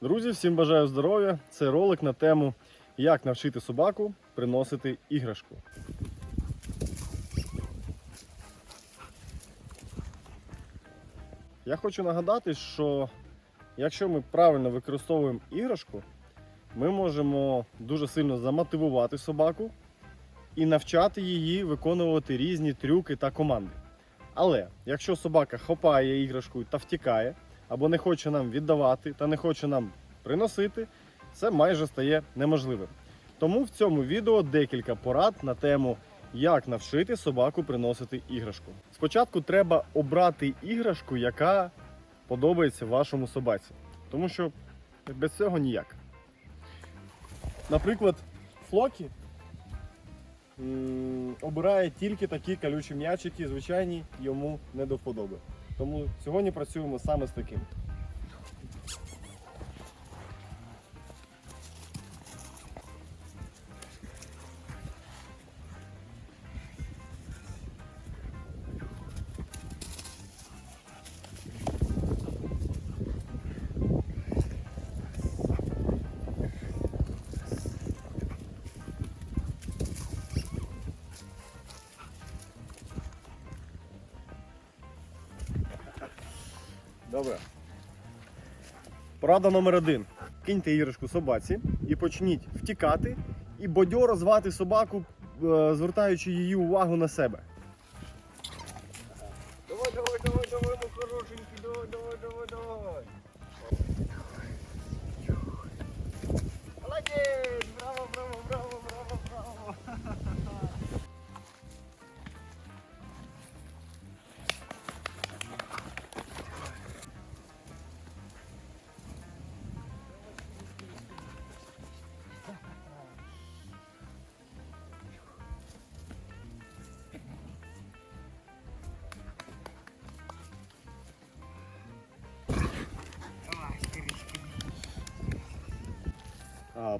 Друзі, всім бажаю здоров'я. Це ролик на тему, як навчити собаку приносити іграшку. Я хочу нагадати, що якщо ми правильно використовуємо іграшку, ми можемо дуже сильно замотивувати собаку і навчати її виконувати різні трюки та команди. Але якщо собака хопає іграшку та втікає, або не хоче нам віддавати та не хоче нам приносити, це майже стає неможливим. Тому в цьому відео декілька порад на тему, як навчити собаку приносити іграшку. Спочатку треба обрати іграшку, яка подобається вашому собаці, тому що без цього ніяк. Наприклад, Флокі обирає тільки такі колючі м'ячики, звичайні йому не до вподоби. Тому сьогодні працюємо саме з таким. Порада номер один. Киньте іграшку собаці і почніть втікати і бадьоро звати собаку, е, звертаючи її увагу на себе.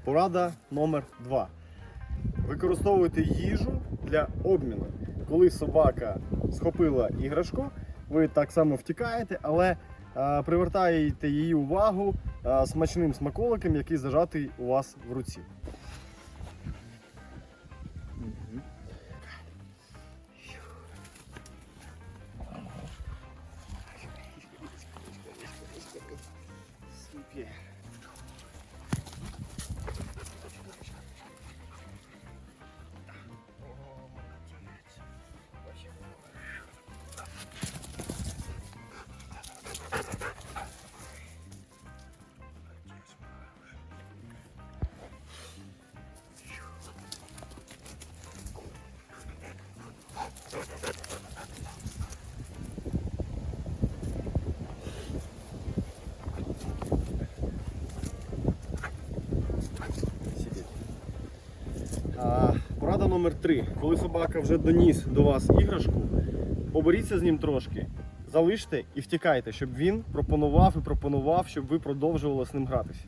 Порада номер два. Використовуйте їжу для обміну. Коли собака схопила іграшку, ви так само втікаєте, але привертаєте її увагу смачним смаколиком, який зажатий у вас в руці. Номер три. Коли собака вже доніс до вас іграшку, поборіться з ним трошки, залиште і втікайте, щоб він пропонував і пропонував, щоб ви продовжували з ним гратися.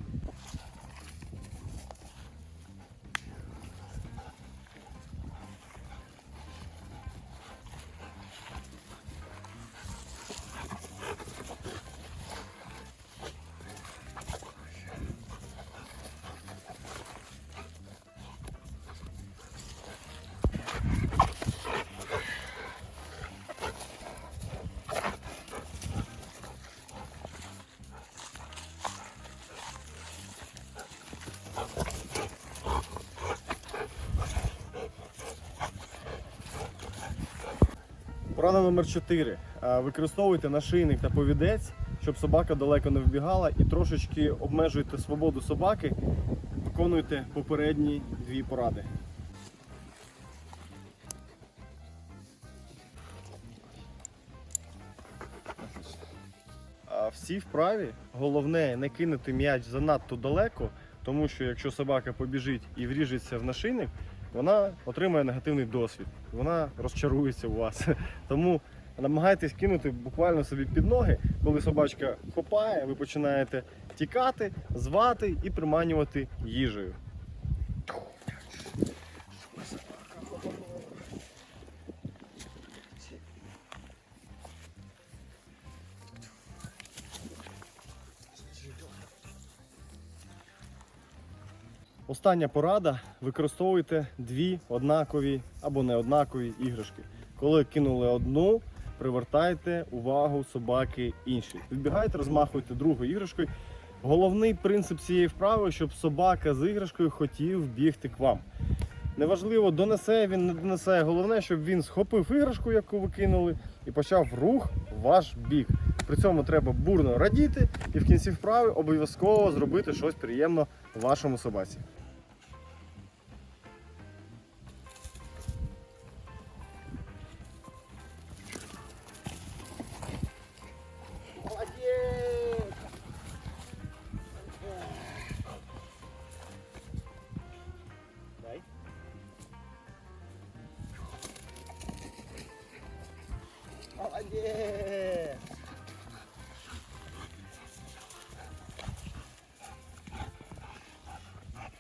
Порада номер 4. Використовуйте нашийник та повідець, щоб собака далеко не вбігала, і трошечки обмежуйте свободу собаки. Виконуйте попередні дві поради. Всі вправі. Головне не кинути м'яч занадто далеко, тому що якщо собака побіжить і вріжеться в нашийник, вона отримає негативний досвід. Вона розчарується у вас. Тому намагайтесь кинути буквально собі під ноги, коли собачка хопає, ви починаєте тікати, звати і приманювати їжею. Остання порада: використовуйте дві однакові або неоднакові іграшки. Коли кинули одну, привертайте увагу собаки іншій. Відбігайте, розмахуйте другою іграшкою. Головний принцип цієї вправи, щоб собака з іграшкою хотів бігти к вам. Неважливо, донесе він, не донесе. Головне, щоб він схопив іграшку, яку ви кинули, і почав рух ваш бік. При цьому треба бурно радіти і в кінці вправи обов'язково зробити щось приємно вашому собаці.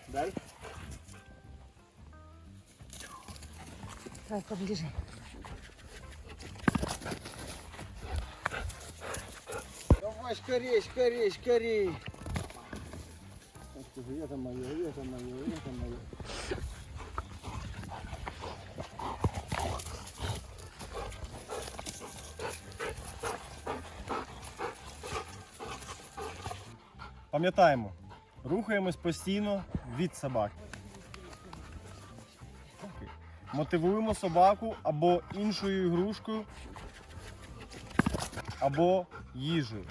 Дай. Давай поближе. Давай скорей, скорей, скорей! Это мое, это мое, это мое. Пам'ятаємо, рухаємось постійно від собаки. Мотивуємо собаку або іншою ігрушкою, або їжею.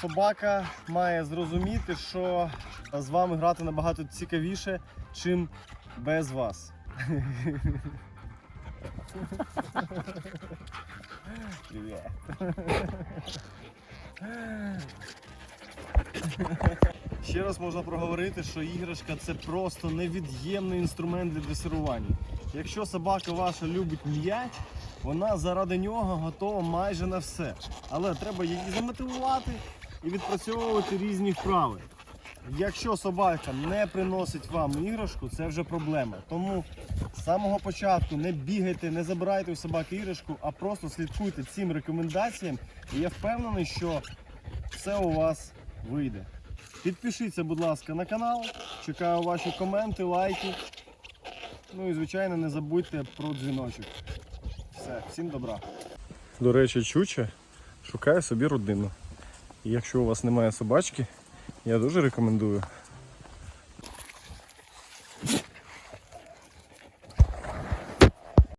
Собака має зрозуміти, що з вами грати набагато цікавіше, чим без вас. Привіт. Ще раз можна проговорити, що іграшка це просто невід'ємний інструмент для дресирування. Якщо собака ваша любить м'яч, вона заради нього готова майже на все. Але треба її замотивувати і відпрацьовувати різні вправи. Якщо собака не приносить вам іграшку, це вже проблема. Тому з самого початку не бігайте, не забирайте у собаки іграшку, а просто слідкуйте цим рекомендаціям. І я впевнений, що все у вас вийде. Підпишіться, будь ласка, на канал. Чекаю ваші коменти, лайки. Ну і звичайно не забудьте про дзвіночок. Все, всім добра. До речі, Чуча шукає собі родину. І якщо у вас немає собачки, я дуже рекомендую